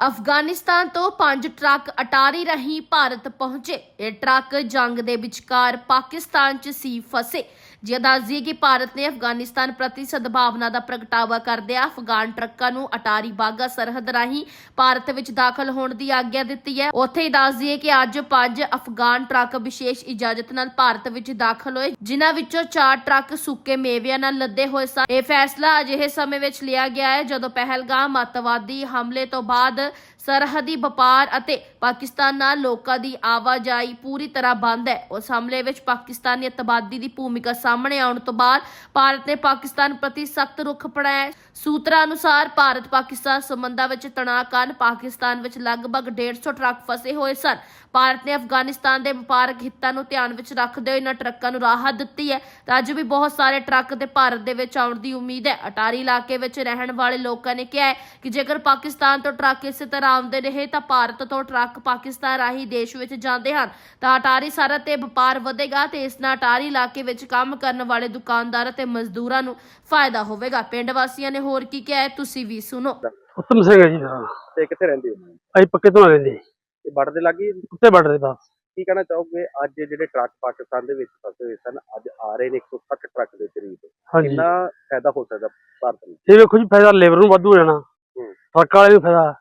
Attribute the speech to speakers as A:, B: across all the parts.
A: ਅਫਗਾਨਿਸਤਾਨ ਤੋਂ ਪੰਜ ਟਰੱਕ ਅਟਾਰੀ ਰਾਹੀਂ ਭਾਰਤ ਪਹੁੰਚੇ। ਇਹ ਟਰੱਕ ਜੰਗ ਦੇ ਵਿਚਕਾਰ ਪਾਕਿਸਤਾਨ 'ਚ ਸੀ ਫਸੇ। ਜੇ ਦੱਸਦੀਏ ਕਿ ਭਾਰਤ ਨੇ ਅਫਗਾਨਿਸਤਾਨ ਪ੍ਰਤੀ ਸਦਭਾਵਨਾ ਦਾ ਪ੍ਰਗਟਾਵਾ ਕਰਦਿਆਂ ਅਫਗਾਨ ਟਰੱਕਾਂ ਨੂੰ ਅਟਾਰੀ ਬਾਗਾ ਸਰਹੱਦ ਰਾਹੀਂ ਭਾਰਤ ਵਿੱਚ ਦਾਖਲ ਹੋਣ ਦੀ ਆਗਿਆ ਦਿੱਤੀ ਹੈ। ਉੱਥੇ ਹੀ ਦੱਸਦੀਏ ਕਿ ਅੱਜ ਪੰਜ ਅਫਗਾਨ ਟਰੱਕ ਵਿਸ਼ੇਸ਼ ਇਜਾਜ਼ਤ ਨਾਲ ਭਾਰਤ ਵਿੱਚ ਦਾਖਲ ਹੋਏ, ਜਿਨ੍ਹਾਂ ਵਿੱਚੋਂ ਚਾਰ ਟਰੱਕ ਸੁੱਕੇ ਮੇਵਿਆਂ ਨਾਲ ਲੱਦੇ ਹੋਏ ਸਨ। ਇਹ ਫੈਸਲਾ ਅਜਿਹੇ ਸਮੇਂ ਵਿੱਚ ਲਿਆ ਗਿਆ ਹੈ ਜਦੋਂ ਪਹਿਲਗਾਮ ਅੱਤਵਾਦੀ ਹਮਲੇ ਤੋਂ ਬਾਅਦ ਸਰਹੱਦੀ ਵਪਾਰ ਅਤੇ ਪਾਕਿਸਤਾਨ ਨਾਲ ਲੋਕਾਂ ਦੀ ਆਵਾਜਾਈ ਪੂਰੀ ਤਰ੍ਹਾਂ ਬੰਦ ਹੈ। ਉਸ ਹਮਲੇ ਵਿੱਚ ਪਾਕਿਸਤਾਨੀ ਅਤਵਾਦੀ ਦੀ ਭੂਮਿਕਾ ਸਾਹਮਣੇ ਆਉਣ ਤੋਂ ਬਾਅਦ ਭਾਰਤ ਨੇ ਪਾਕਿਸਤਾਨ ਪ੍ਰਤੀ ਸਖਤ ਰੁਖ ਅਪਣਾਇਆ ਸੂਤਰਾਂ ਅਨੁਸਾਰ ਭਾਰਤ ਪਾਕਿਸਤਾਨ ਸੰਬੰਧਾਂ ਵਿੱਚ ਤਣਾਅ ਕਾਰਨ ਪਾਕਿਸਤਾਨ ਵਿੱਚ ਲਗਭਗ 150 ਟਰੱਕ ਫਸੇ ਹੋਏ ਸਨ। ਭਾਰਤ ਨੇ ਅਫਗਾਨਿਸਤਾਨ ਦੇ ਵਪਾਰਕ ਹਿੱਤਾਂ ਨੂੰ ਧਿਆਨ ਵਿੱਚ ਰੱਖਦੇ ਹੋਏ ਇਹਨਾਂ ਟਰੱਕਾਂ ਨੂੰ ਰਾਹਤ ਦਿੱਤੀ ਹੈ। ਤਾਂ ਅੱਜ ਵੀ ਬਹੁਤ ਸਾਰੇ ਟਰੱਕ ਤੇ ਭਾਰਤ ਦੇ ਵਿੱਚ ਆਉਣ ਦੀ ਉਮੀਦ ਹੈ। ਅਟਾਰੀ ਇਲਾਕੇ ਵਿੱਚ ਰਹਿਣ ਵਾਲੇ ਲੋਕਾਂ ਨੇ ਕਿਹਾ ਹੈ ਕਿ ਜੇਕਰ ਪਾਕਿਸਤਾਨ ਤੋਂ ਟਰੱਕ ਇਸੇ ਤਰ੍ਹਾਂ ਆਉਂਦੇ ਰਹੇ, ਤਾਂ ਭਾਰਤ ਤੋਂ ਟਰੱਕ ਪਾਕਿਸਤਾਨ ਰਾਹੀਂ ਦੇਸ਼ ਵਿੱਚ ਜਾਂਦੇ ਹਨ। ਤਾਂ ਅਟਾਰੀ ਸਰਹੱਦ ਤੇ ਵਪਾਰ ਵਧੇਗਾ ਤੇ ਇਸ ਨਾਲ ਅਟਾਰੀ ਇਲਾਕੇ ਵਿੱਚ ਕੰਮ ਕਰਨ ਵਾਲੇ ਦੁਕਾਨਦਾਰਾਂ ਅਤੇ ਮਜ਼ਦੂਰਾਂ ਨੂੰ ਫਾਇਦਾ ਹੋਵੇਗਾ। ਪਿੰਡ ਵਾਸੀਆਂ ਨੇ ਹੋਰ ਕੀ ਕਿਹਾ ਹੈ ਤੁਸੀਂ ਵੀ ਸੁਣੋ।
B: ਉੱਤਮ ਸਿੰਘ ਹੈ ਜੀ ਨਾਮ।
C: ਤੇ ਕਿੱਥੇ ਰਹਿੰਦੇ ਹੋ?
B: ਅਸੀਂ ਪੱਕੇ ਤੋਂ ਰਹਿੰਦੇ ਜੀ।
C: ਤੇ ਬਾਰਡਰ ਦੇ ਲਾਗੇ ਹੀ
B: ਉੱਤੇ ਬਾਰਡਰ ਦੇ ਪਾਸ
C: ਕੀ ਕਹਿਣਾ ਚਾਹੋਗੇ? ਅੱਜ ਜਿਹੜੇ ਟਰੱਕ ਪਾਕਿਸਤਾਨ ਦੇ ਵਿੱਚ ਫਸੇ ਹੋਏ ਸਨ ਅੱਜ ਆ ਰਹੇ ਨੇ 160 ਟਰੱਕ ਦੇ ਕਰੀਬ।
B: ਹਾਂਜੀ।
C: ਕਿੰਨਾ ਫਾਇਦਾ ਹੋ ਸਕਦਾ ਭਾਰਤ ਨੂੰ?
B: ਇਹ ਵੇਖੋ ਜੀ ਫਾਇਦਾ ਲੇਬਰ ਨੂੰ ਵਾਧੂ ਹੋ ਜਾਣਾ।
C: ਹੂੰ।
B: ਟਰੱਕ ਵਾਲੇ ਨੂੰ ਫਾਇਦਾ।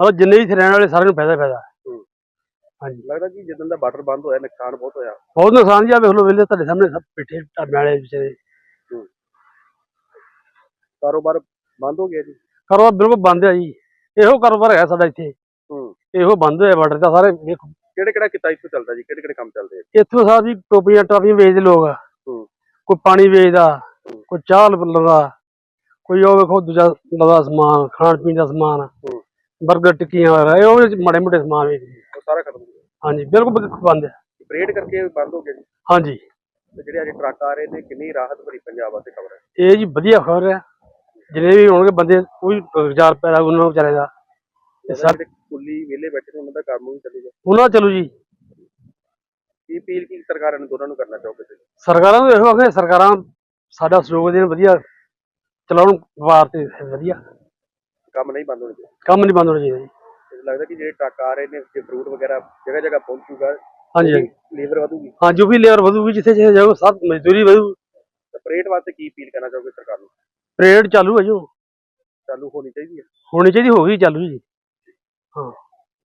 B: ਮਤਲਬ ਜਿੰਨੇ ਵੀ ਇੱਥੇ ਰਹਿਣ ਵਾਲੇ ਸਾਰਿਆਂ ਨੂੰ ਫਾਇਦਾ ਹੀ ਫਾਇਦਾ।
C: ਹੂੰ।
B: ਹਾਂਜੀ।
C: ਲੱਗਦਾ ਕਿ ਜਦੋਂ ਦਾ ਬਾਰਡਰ ਬੰਦ ਹੋਇਆ ਨੁਕਸਾਨ ਬਹੁਤ ਹੋਇਆ।
B: ਬਹੁਤ ਨੁਕਸਾਨ ਜੀ ਆ ਵੇਖ ਲਓ ਵੇਲੇ ਤੁਹਾਡੇ ਸਾਹਮਣੇ ਸਭ ਪਿੱਠੇ ਢਾਬੇ ਵਾਲੇ ਵਿਚਾਰੇ।
C: ਕਾਰੋਬਾਰ ਬੰਦ ਹੋ ਗਿਆ ਜੀ?
B: ਕਾਰੋਬਾਰ ਬਿਲਕੁਲ ਬੰਦ ਹੈ ਜੀ। ਇਹੋ ਕਾਰੋਬਾਰ ਹੈ ਸਾਡਾ ਇੱਥੇ।
C: ਹੂੰ।
B: ਇਹੋ ਬੰਦ ਹੋਇਆ ਬਾਰਡਰ ਦਾ ਸਾਰੇ ਵੇਖੋ।
C: ਕਿਹੜੇ ਕਿਹੜਾ ਕਿੱਤਾ ਇੱਥੋਂ ਚੱਲਦਾ ਜੀ? ਕਿਹੜੇ ਕਿਹੜੇ ਕੰਮ ਚੱਲਦੇ ਆ
B: ਇੱਥੋਂ ਸਾਹਿਬ ਜੀ ਟੋਪੀਆਂ ਟਾਪੀਆਂ ਵੇਚਦੇ ਲੋਕ।
C: ਹੂੰ।
B: ਕੋਈ ਪਾਣੀ ਵੇਚਦਾ। ਕੋਈ ਚਾਹ ਲਗਾ ਕੋਈ ਉਹ ਵੇਖੋ ਦੂਜਾ ਲਗਾ ਸਮਾਨ ਖਾਣ ਪੀਣ ਦਾ ਸਮਾਨ।
C: ਹੂੰ।
B: 버ਗਰ ਟਿੱਕੀਆਂ ਵਗੈਰਾ ਇਹ ਉਹ ਮਾੜੇ ਮੋਟੇ ਸਮਾਨ ਵੇਚਦੇ।
C: ਸਾਰਾ ਖਤਮ
B: ਹਾਂਜੀ ਬਿਲਕੁਲ ਬਿਲਕੁਲ ਬੰਦ ਹੈ
C: ਬ੍ਰੇਡ ਕਰਕੇ ਬੰਦ ਹੋ ਗਿਆ ਜੀ?
B: ਹਾਂਜੀ।
C: ਤੇ ਜਿਹੜੇ ਅੱਜ ਟਰੱਕ ਆ ਰਹੇ ਨੇ ਕਿੰਨੀ ਰਾਹਤ ਭਰੀ ਪੰਜਾਬ ਵਾਸਤੇ ਖਬਰ ਹੈ?
B: ਇਹ ਜੀ ਵਧੀਆ ਖਬਰ ਹੈ। ਜਿੰਨੇ ਵੀ ਹੋਣਗੇ ਬੰਦੇ ਕੋਈ ਰੁਜ਼ਗਾਰ ਪੈਦਾ ਉਹਨਾਂ ਨੂੰ ਵਿਚਾਰੇ ਦਾ। ਤੇ
C: ਜਿਹੜੇ ਕੁੱਲੀ ਵਿਹਲੇ ਬੈਠੇ ਨੇ ਉਹਨਾਂ ਦਾ ਕੰਮ ਵੀ ਚੱਲੇਗਾ
B: ਉਹਨਾਂ ਚਲੋ ਜੀ।
C: ਕੀ ਅਪੀਲ ਕੀ ਸਰਕਾਰਾਂ ਨੂੰ ਦੋਨਾਂ ਨੂੰ ਕਰਨਾ ਚਾਹੋਗੇ ਤੁਸੀਂ?
B: ਸਰਕਾਰਾਂ ਨੂੰ ਇਹੋ ਆਖੇ ਸਰਕਾਰਾਂ ਸਾਡਾ ਸਹਿਯੋਗ ਦੇਣ ਵਧੀਆ। ਚਲਾਉਣ ਵਾਰ ਤੇ ਵਧੀਆ।
C: ਕੰਮ ਨਹੀਂ ਬੰਦ ਹੋਣੇ ਚਾਹੀਦੇ।
B: ਕੰਮ ਨਹੀਂ ਬੰਦ ਹੋਣਾ ਚਾਹੀਦਾ ਜੀ।
C: ਮੈਨੂੰ ਲੱਗਦਾ ਕਿ ਜਿਹੜੇ ਟਰੱਕ ਆ ਰਹੇ ਨੇ ਜੇ ਫਰੂਟ ਵਗੈਰਾ ਜਗ੍ਹਾ ਜਗ੍ਹਾ ਪਹੁੰਚੂਗਾ
B: ਹਾਂਜੀ ਹਾਂਜੀ।
C: ਲੀਵਰ ਵਧੂਗੀ?
B: ਹਾਂ ਜੋ ਵੀ ਲੇਬਰ ਵਧੂਗੀ ਜਿੱਥੇ ਜਿੱਥੇ ਜਾਊ ਸਭ ਮਜ਼ਦੂਰੀ ਵਧੂ।
C: ਤੇ ਵਾਸਤੇ ਕੀ ਅਪੀਲ ਕਰਨਾ ਚਾਹੋਗੇ ਸਰਕਾਰ ਨੂੰ?
B: ਪਰੇਡ ਚਾਲੂ ਹੈ ਜੋ
C: ਚਾਲੂ ਹੋਣੀ ਚਾਹੀਦੀ ਹੈ।
B: ਹੋਣੀ ਚਾਹੀਦੀ ਹੋ ਗਈ ਚਾਲੂ ਜੀ। ਹਾਂ।